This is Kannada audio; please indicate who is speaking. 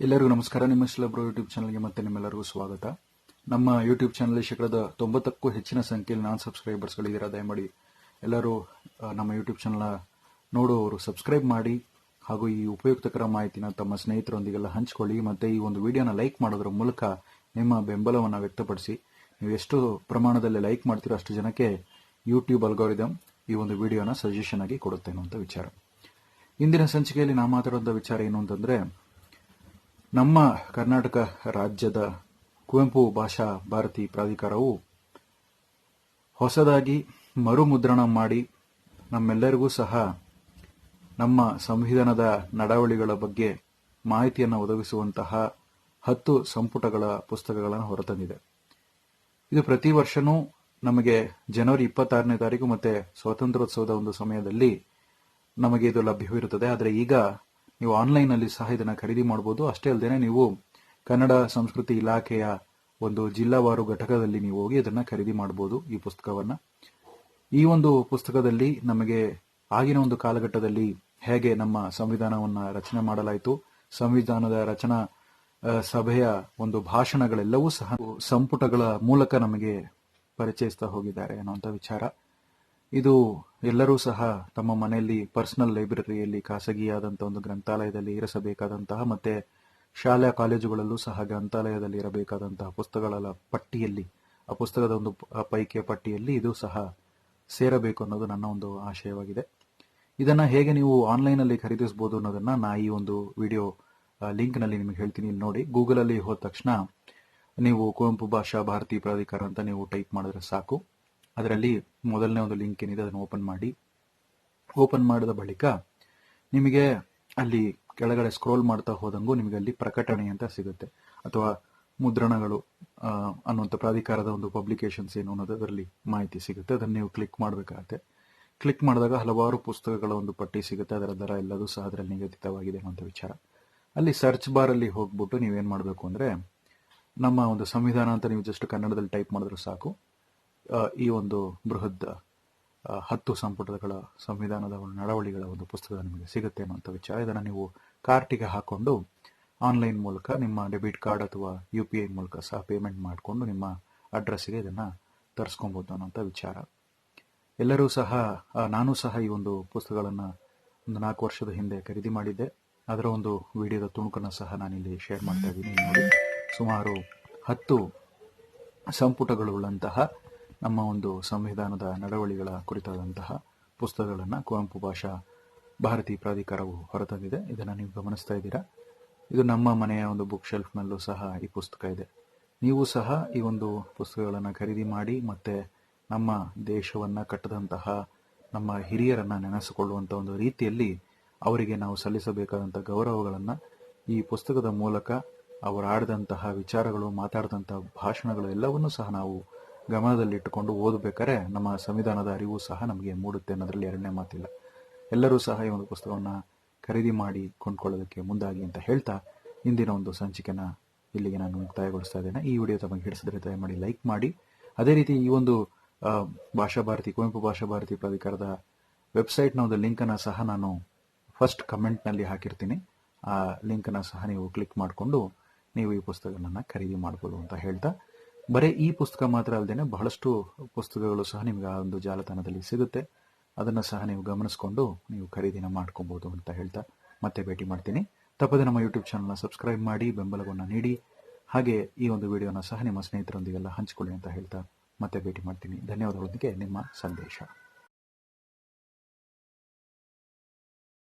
Speaker 1: ಎಲ್ಲರಿಗೂ ನಮಸ್ಕಾರ. ನಿಮ್ಮ ಶಿಲಬ್ರೋ ಯೂಟ್ಯೂಬ್ ಚಾನಲ್ಗೆ ಮತ್ತೆ ನಿಮ್ಮೆಲ್ಲರಿಗೂ ಸ್ವಾಗತ. ನಮ್ಮ ಯೂಟ್ಯೂಬ್ ಚಾನಲ್ ಶೇಕಡದ ತೊಂಬತ್ತಕ್ಕೂ ಹೆಚ್ಚಿನ ಸಂಖ್ಯೆಯಲ್ಲಿ ನಾನ್ ಸಬ್ಸ್ಕ್ರೈಬರ್ಸ್ಗಳಿದ್ದೀರಾ ದಯಮಾಡಿ ಎಲ್ಲರೂ ನಮ್ಮ ಯೂಟ್ಯೂಬ್ ಚಾನಲ್ನ ನೋಡುವವರು ಸಬ್ಸ್ಕ್ರೈಬ್ ಮಾಡಿ ಹಾಗೂ ಈ ಉಪಯುಕ್ತಕರ ಮಾಹಿತಿನ ತಮ್ಮ ಸ್ನೇಹಿತರೊಂದಿಗೆಲ್ಲ ಹಂಚಿಕೊಳ್ಳಿ. ಮತ್ತು ಈ ಒಂದು ವಿಡಿಯೋನ ಲೈಕ್ ಮಾಡೋದ್ರ ಮೂಲಕ ನಿಮ್ಮ ಬೆಂಬಲವನ್ನು ವ್ಯಕ್ತಪಡಿಸಿ. ನೀವು ಎಷ್ಟು ಪ್ರಮಾಣದಲ್ಲಿ ಲೈಕ್ ಮಾಡ್ತೀರೋ ಅಷ್ಟು ಜನಕ್ಕೆ ಯೂಟ್ಯೂಬ್ ಅಲ್ಗೋರಿದಮ್ ಈ ಒಂದು ವಿಡಿಯೋನ ಸಜೆಷನ್ ಆಗಿ ಕೊಡುತ್ತೆ ಅಂತ ವಿಚಾರ. ಇಂದಿನ ಸಂಚಿಕೆಯಲ್ಲಿ ನಾ ಮಾತಾಡುವಂಥ ವಿಚಾರ ಏನು ಅಂತಂದ್ರೆ ನಮ್ಮ ಕರ್ನಾಟಕ ರಾಜ್ಯದ ಕುವೆಂಪು ಭಾಷಾ ಭಾರತಿ ಪ್ರಾಧಿಕಾರವು ಹೊಸದಾಗಿ ಮರುಮುದ್ರಣ ಮಾಡಿ ನಮ್ಮೆಲ್ಲರಿಗೂ ಸಹ ನಮ್ಮ ಸಂವಿಧಾನದ ನಡವಳಿಗಳ ಬಗ್ಗೆ ಮಾಹಿತಿಯನ್ನು ಒದಗಿಸುವಂತಹ ಹತ್ತು ಸಂಪುಟಗಳ ಪುಸ್ತಕಗಳನ್ನು ಹೊರತಂದಿದೆ. ಇದು ಪ್ರತಿ ವರ್ಷನೂ ನಮಗೆ ಜನವರಿ ಇಪ್ಪತ್ತಾರನೇ ತಾರೀಕು ಮತ್ತೆ ಸ್ವಾತಂತ್ರ್ಯೋತ್ಸವದ ಒಂದು ಸಮಯದಲ್ಲಿ ನಮಗೆ ಇದು ಲಭ್ಯವಿರುತ್ತದೆ. ಆದರೆ ಈಗ ನೀವು ಆನ್ಲೈನ್ ಅಲ್ಲಿ ಸಹ ಇದನ್ನ ಖರೀದಿ ಮಾಡಬಹುದು ಅಷ್ಟೇ ಅಲ್ಲದೆ ನೀವು ಕನ್ನಡ ಸಂಸ್ಕೃತಿ ಇಲಾಖೆಯ ಒಂದು ಜಿಲ್ಲಾವಾರು ಘಟಕದಲ್ಲಿ ನೀವು ಹೋಗಿ ಇದನ್ನ ಖರೀದಿ ಮಾಡಬಹುದು ಈ ಪುಸ್ತಕವನ್ನ. ಈ ಒಂದು ಪುಸ್ತಕದಲ್ಲಿ ನಮಗೆ ಆಗಿನ ಒಂದು ಕಾಲಘಟ್ಟದಲ್ಲಿ ಹೇಗೆ ನಮ್ಮ ಸಂವಿಧಾನವನ್ನ ರಚನೆ ಮಾಡಲಾಯಿತು, ಸಂವಿಧಾನದ ರಚನಾ ಸಭೆಯ ಒಂದು ಭಾಷಣಗಳೆಲ್ಲವೂ ಸಹ ಸಂಪುಟಗಳ ಮೂಲಕ ನಮಗೆ ಪರಿಚಯಿಸ್ತಾ ಹೋಗಿದ್ದಾರೆ ಅನ್ನುವಂಥ ವಿಚಾರ. ಇದು ಎಲ್ಲರೂ ಸಹ ತಮ್ಮ ಮನೆಯಲ್ಲಿ ಪರ್ಸನಲ್ ಲೈಬ್ರರಿಯಲ್ಲಿ ಖಾಸಗಿಯಾದಂಥ ಒಂದು ಗ್ರಂಥಾಲಯದಲ್ಲಿ ಇರಿಸಬೇಕಾದಂತಹ ಮತ್ತೆ ಶಾಲಾ ಕಾಲೇಜುಗಳಲ್ಲೂ ಸಹ ಗ್ರಂಥಾಲಯದಲ್ಲಿ ಇರಬೇಕಾದಂತಹ ಪುಸ್ತಕಗಳ ಪಟ್ಟಿಯಲ್ಲಿ, ಆ ಪುಸ್ತಕದ ಒಂದು ಪೈಕಿಯ ಪಟ್ಟಿಯಲ್ಲಿ ಇದು ಸಹ ಸೇರಬೇಕು ಅನ್ನೋದು ನನ್ನ ಒಂದು ಆಶಯವಾಗಿದೆ. ಇದನ್ನು ಹೇಗೆ ನೀವು ಆನ್ಲೈನ್ ಅಲ್ಲಿ ಖರೀದಿಸಬಹುದು ಅನ್ನೋದನ್ನ ನಾ ಈ ಒಂದು ವಿಡಿಯೋ ಲಿಂಕ್ನಲ್ಲಿ ನಿಮಗೆ ಹೇಳ್ತೀನಿ. ನೋಡಿ, ಗೂಗಲಲ್ಲಿ ಹೋದ ತಕ್ಷಣ ನೀವು ಕುವೆಂಪು ಭಾಷಾ ಭಾರತಿ ಪ್ರಾಧಿಕಾರ ಅಂತ ನೀವು ಟೈಪ್ ಮಾಡಿದ್ರೆ ಸಾಕು. ಅದರಲ್ಲಿ ಮೊದಲನೇ ಒಂದು ಲಿಂಕ್ ಏನಿದೆ ಅದನ್ನು ಓಪನ್ ಮಾಡಿ. ಓಪನ್ ಮಾಡಿದ ಬಳಿಕ ನಿಮಗೆ ಅಲ್ಲಿ ಕೆಳಗಡೆ ಸ್ಕ್ರೋಲ್ ಮಾಡ್ತಾ ಹೋದಂಗೂ ನಿಮಗೆ ಅಲ್ಲಿ ಪ್ರಕಟಣೆ ಅಂತ ಸಿಗುತ್ತೆ. ಅಥವಾ ಮುದ್ರಣಗಳು ಅನ್ನುವಂಥ ಪ್ರಾಧಿಕಾರದ ಒಂದು ಪಬ್ಲಿಕೇಶನ್ಸ್ ಏನು ಅನ್ನೋದು ಅದರಲ್ಲಿ ಮಾಹಿತಿ ಸಿಗುತ್ತೆ. ಅದನ್ನು ನೀವು ಕ್ಲಿಕ್ ಮಾಡಬೇಕಾಗತ್ತೆ. ಕ್ಲಿಕ್ ಮಾಡಿದಾಗ ಹಲವಾರು ಪುಸ್ತಕಗಳ ಒಂದು ಪಟ್ಟಿ ಸಿಗುತ್ತೆ. ಅದರ ದರ ಎಲ್ಲದೂ ಸಹ ಅದರಲ್ಲಿ ನಿಗದಿತವಾಗಿದೆ ಅನ್ನುವಂಥ ವಿಚಾರ. ಅಲ್ಲಿ ಸರ್ಚ್ ಬಾರ್ ಅಲ್ಲಿ ಹೋಗ್ಬಿಟ್ಟು ನೀವೇನು ಮಾಡಬೇಕು ಅಂದರೆ ನಮ್ಮ ಒಂದು ಸಂವಿಧಾನ ಅಂತ ನೀವು ಜಸ್ಟ್ ಕನ್ನಡದಲ್ಲಿ ಟೈಪ್ ಮಾಡಿದ್ರೆ ಸಾಕು. ಈ ಒಂದು ಬೃಹತ್ ಆ, ಹತ್ತು ಸಂಪುಟಗಳ ಸಂವಿಧಾನದ ಒಂದು ನಡವಳಿಗಳ ಒಂದು ಪುಸ್ತಕ ನಿಮಗೆ ಸಿಗುತ್ತೆ ಅನ್ನುವಂಥ ವಿಚಾರ. ಇದನ್ನು ನೀವು ಕಾರ್ಟಿಗೆ ಹಾಕೊಂಡು ಆನ್ಲೈನ್ ಮೂಲಕ ನಿಮ್ಮ ಡೆಬಿಟ್ ಕಾರ್ಡ್ ಅಥವಾ ಯು ಪಿ ಐ ಮೂಲಕ ಸಹ ಪೇಮೆಂಟ್ ಮಾಡಿಕೊಂಡು ನಿಮ್ಮ ಅಡ್ರೆಸ್ಗೆ ಇದನ್ನ ತರಿಸ್ಕೊಬೋದು ಅನ್ನೋಂಥ ವಿಚಾರ. ಎಲ್ಲರೂ ಸಹ ನಾನು ಸಹ ಈ ಒಂದು ಪುಸ್ತಕಗಳನ್ನು ಒಂದು ನಾಲ್ಕು ವರ್ಷದ ಹಿಂದೆ ಖರೀದಿ ಮಾಡಿದ್ದೆ. ಅದರ ಒಂದು ವಿಡಿಯೋದ ತುಣುಕನ್ನು ಸಹ ನಾನಿಲ್ಲಿ ಶೇರ್ ಮಾಡ್ತಾ ಇದ್ದೀನಿ. ಸುಮಾರು ಹತ್ತು ಸಂಪುಟಗಳುಳ್ಳಂತಹ ನಮ್ಮ ಒಂದು ಸಂವಿಧಾನದ ನಡವಳಿಗಳ ಕುರಿತಾದಂತಹ ಪುಸ್ತಕಗಳನ್ನು ಕುವೆಂಪು ಭಾಷಾ ಭಾರತಿ ಪ್ರಾಧಿಕಾರವು ಹೊರತಂದಿದೆ. ಇದನ್ನು ನೀವು ಗಮನಿಸ್ತಾ ಇದ್ದೀರಾ? ಇದು ನಮ್ಮ ಮನೆಯ ಒಂದು ಬುಕ್ ಶೆಲ್ಫ್ನಲ್ಲೂ ಸಹ ಈ ಪುಸ್ತಕ ಇದೆ. ನೀವು ಸಹ ಈ ಒಂದು ಪುಸ್ತಕಗಳನ್ನು ಖರೀದಿ ಮಾಡಿ ಮತ್ತು ನಮ್ಮ ದೇಶವನ್ನು ಕಟ್ಟದಂತಹ ನಮ್ಮ ಹಿರಿಯರನ್ನು ನೆನೆಸಿಕೊಳ್ಳುವಂಥ ಒಂದು ರೀತಿಯಲ್ಲಿ ಅವರಿಗೆ ನಾವು ಸಲ್ಲಿಸಬೇಕಾದಂಥ ಗೌರವಗಳನ್ನು ಈ ಪುಸ್ತಕದ ಮೂಲಕ ಅವರು ಆಡಿದಂತಹ ವಿಚಾರಗಳು ಮಾತಾಡಿದಂಥ ಭಾಷಣಗಳು ಎಲ್ಲವನ್ನೂ ಸಹ ನಾವು ಗಮನದಲ್ಲಿಟ್ಟುಕೊಂಡು ಓದಬೇಕಾದ್ರೆ ನಮ್ಮ ಸಂವಿಧಾನದ ಅರಿವು ಸಹ ನಮಗೆ ಮೂಡುತ್ತೆ ಅನ್ನೋದ್ರಲ್ಲಿ ಎರಡನೇ ಮಾತಿಲ್ಲ. ಎಲ್ಲರೂ ಸಹ ಈ ಒಂದು ಪುಸ್ತಕವನ್ನು ಖರೀದಿ ಮಾಡಿ ಕೊಂಡ್ಕೊಳ್ಳೋದಕ್ಕೆ ಮುಂದಾಗಿ ಅಂತ ಹೇಳ್ತಾ ಇಂದಿನ ಒಂದು ಸಂಚಿಕೆನ ಇಲ್ಲಿಗೆ ನಾನು ಮುಕ್ತಾಯಗೊಳಿಸ್ತಾ ಇದ್ದೇನೆ. ಈ ವಿಡಿಯೋ ತಮಗೆ ಹಿಡಿಸಿದ್ರೆ ದಯಮಾಡಿ ಲೈಕ್ ಮಾಡಿ. ಅದೇ ರೀತಿ ಈ ಒಂದು ಭಾಷಾ ಭಾರತಿ ಕುವೆಂಪು ಭಾಷಾ ಭಾರತಿ ಪ್ರಾಧಿಕಾರದ ವೆಬ್ಸೈಟ್ನ ಒಂದು ಲಿಂಕನ್ನು ಸಹ ನಾನು ಫಸ್ಟ್ ಕಮೆಂಟ್ನಲ್ಲಿ ಹಾಕಿರ್ತೀನಿ. ಆ ಲಿಂಕನ್ನು ಸಹ ನೀವು ಕ್ಲಿಕ್ ಮಾಡಿಕೊಂಡು ನೀವು ಈ ಪುಸ್ತಕಗಳನ್ನು ಖರೀದಿ ಮಾಡ್ಬೋದು ಅಂತ ಹೇಳ್ತಾ ಬರೀ ಈ ಪುಸ್ತಕ ಮಾತ್ರ ಅಲ್ಲದೆ ಬಹಳಷ್ಟು ಪುಸ್ತಕಗಳು ಸಹ ನಿಮ್ಗೆ ಆ ಒಂದು ಜಾಲತಾಣದಲ್ಲಿ ಸಿಗುತ್ತೆ. ಅದನ್ನು ಸಹ ನೀವು ಗಮನಿಸ್ಕೊಂಡು ನೀವು ಖರೀದಿನ ಮಾಡ್ಕೊಬೋದು ಅಂತ ಹೇಳ್ತಾ ಮತ್ತೆ ಭೇಟಿ ಮಾಡ್ತೀನಿ. ತಪ್ಪದೆ ನಮ್ಮ ಯೂಟ್ಯೂಬ್ ಚಾನಲ್ನ ಸಬ್ಸ್ಕ್ರೈಬ್ ಮಾಡಿ, ಬೆಂಬಲವನ್ನು ನೀಡಿ. ಹಾಗೆ ಈ ಒಂದು ವಿಡಿಯೋನ ಸಹ ನಿಮ್ಮ ಸ್ನೇಹಿತರೊಂದಿಗೆಲ್ಲ ಹಂಚಿಕೊಳ್ಳಿ ಅಂತ ಹೇಳ್ತಾ ಮತ್ತೆ ಭೇಟಿ ಮಾಡ್ತೀನಿ. ಧನ್ಯವಾದಗಳೊಂದಿಗೆ ನಿಮ್ಮ ಸಂದೇಶ.